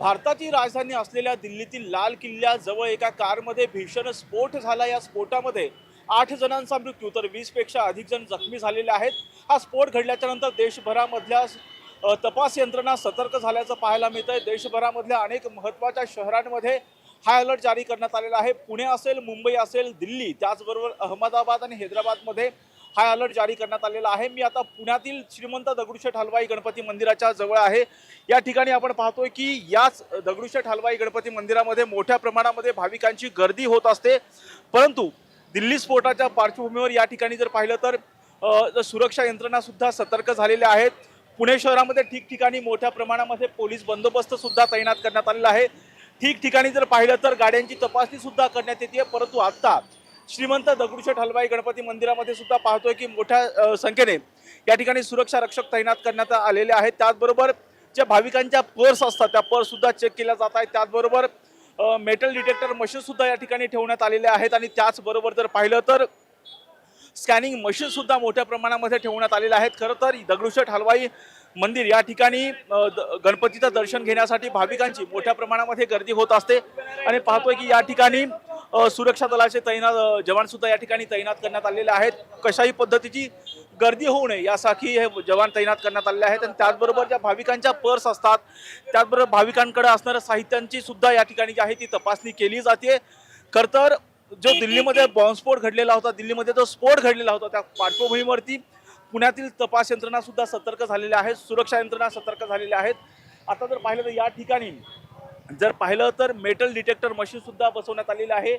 भारताची राजधानी असलेल्या दिल्लीतील लाल किल्ल्याजवळ एका कारमध्ये भीषण स्फोट झाला. या स्फोटामध्ये आठ जणांचा मृत्यू तर वीसपेक्षा अधिक जण जखमी झालेले आहेत. हा स्फोट घडल्याच्या नंतर देशभरामधल्या तपास यंत्रणा सतर्क झाल्याचं पाहायला मिळतंय. देशभरामधल्या अनेक महत्त्वाच्या शहरांमध्ये हाय अलर्ट जारी करण्यात आलेला आहे. पुणे असेल मुंबई असेल दिल्ली त्याचबरोबर अहमदाबाद आणि हैदराबादमध्ये हाय अलर्ट जारी करण्यात आलेला आहे. मी आता पुण्यातील श्रीमंत दगडूशेठ हलवाई गणपती मंदिराच्या जवळ आहे. या ठिकाणी आपण पाहतोय की याच दगडूशेठ हलवाई गणपती मंदिरामध्ये मोठ्या प्रमाणामध्ये भाविकांची गर्दी होत असते. परंतु दिल्ली स्फोटाच्या पार्श्वभूमीवर या ठिकाणी जर पाहिलं तर सुरक्षा यंत्रणा सुद्धा सतर्क झालेल्या आहेत. पुणे शहरामध्ये ठिकठिकाणी मोठ्या प्रमाणामध्ये पोलीस बंदोबस्त सुद्धा तैनात करण्यात आलेला आहे. ठिकठिकाणी जर पाहिलं तर गाड्यांची तपासणी सुद्धा करण्यात येते. परंतु आता श्रीमंत दगडूशेठ हलवाई गणपती मंदिरामध्ये सुद्धा पाहतोय की मोठ्या संख्येने या ठिकाणी सुरक्षा रक्षक तैनात करण्यात आलेले आहेत. त्याचबरोबर ज्या भाविकांच्या पर्स असतात त्या पर्स सुद्धा चेक केल्या जात आहेत. त्याचबरोबर मेटल डिटेक्टर मशीन सुद्धा या ठिकाणी ठेवण्यात आलेले आहेत. आणि त्याचबरोबर जर पाहिलं तर स्कॅनिंग मशीन सुद्धा मोठ्या प्रमाणामध्ये ठेवण्यात आलेल्या आहेत. खरं तर दगडूशेठ हलवाई मंदिर या ठिकाणी द- गणपतीचं दर्शन घेण्यासाठी भाविकांची मोठ्या प्रमाणामध्ये गर्दी होत असते. आणि पाहतोय की या ठिकाणी सुरक्षा दलाचे तैनात जवान सुद्धा या ठिकाणी तैनात करण्यात आलेले आहेत. कशाही पद्धतीची गर्दी होऊ नये यासाठी हे जवान तैनात करण्यात आलेले आहेत. आणि त्याचबरोबर ज्या भाविकांच्या पर्स असतात त्याचबरोबर भाविकांकडे असणाऱ्या साहित्यांची सुद्धा या ठिकाणी जी आहे ती तपासणी केली जाते. खरं तर जो दिल्लीमध्ये बॉम्बस्फोट घडलेला होता दिल्लीमध्ये जो स्फोट घडलेला होता त्या पार्श्वभूमीवरती पुण्यातील तपास यंत्रणा सुद्धा सतर्क झालेल्या आहेत सुरक्षा यंत्रणा सतर्क झालेल्या आहेत. आता जर पाहिलं तर या ठिकाणी जर पाहिलं तर मेटल डिटेक्टर मशीनसुद्धा बसवण्यात आलेलं आहे.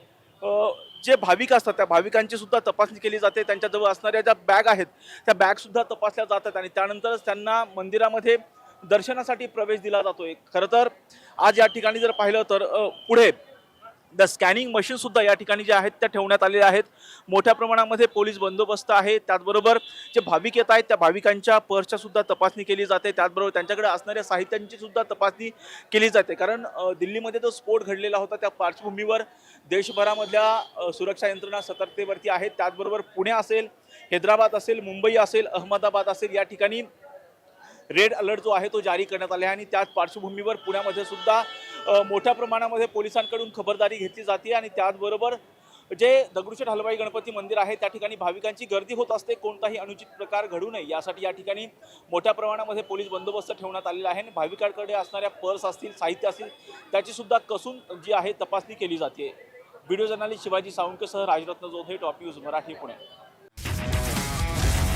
जे भाविक असतात त्या भाविकांची सुद्धा तपासणी केली जाते. त्यांच्याजवळ असणाऱ्या ज्या बॅग आहेत त्या बॅगसुद्धा तपासल्या जातात आणि त्यानंतरच त्यांना मंदिरामध्ये दर्शनासाठी प्रवेश दिला जातोय. खरं तर आज या ठिकाणी जर पाहिलं तर पुढे द स्कॅनिंग मशीनसुद्धा या ठिकाणी ज्या आहेत त्या ठेवण्यात आलेल्या आहेत. मोठ्या प्रमाणामध्ये पोलीस बंदोबस्त आहे. त्याचबरोबर जे भाविक येत आहेत त्या भाविकांच्या पर्सच्यासुद्धा तपासणी केली जाते. त्याचबरोबर त्यांच्याकडे असणाऱ्या साहित्यांची सुद्धा तपासणी केली जाते. कारण दिल्लीमध्ये जो स्फोट घडलेला होता त्या पार्श्वभूमीवर देशभरामधल्या सुरक्षा यंत्रणा सतर्कतेवरती आहेत. त्याचबरोबर पुणे असेल हैदराबाद असेल मुंबई असेल अहमदाबाद असेल या ठिकाणी रेड अलर्ट जो आहे तो जारी करण्यात आला आहे. आणि त्याच पार्श्वभूमीवर पुण्यामध्ये सुद्धा मोठ्या प्रमाणामध्ये पोलिसांकडून खबरदारी घेतली जाते आणि त्याचबरोबर जे दगडूशेठ हलवाई गणपती मंदिर आहे त्या ठिकाणी भाविकांची गर्दी होत असते. कोणताही अनुचित प्रकार घडू नये. यासाठी या ठिकाणी मोठ्या प्रमाणामध्ये पोलीस बंदोबस्त ठेवण्यात आलेला आहे. आणि भाविकांकडे असणाऱ्या पर्स असतील साहित्य असतील त्याची सुद्धा कसून जी आहे तपासणी केली जाते. व्हिडिओ जर्नालिस्ट शिवाजी सावंतसह राजरत्न जोधे टॉप न्यूज मराठी पुणे.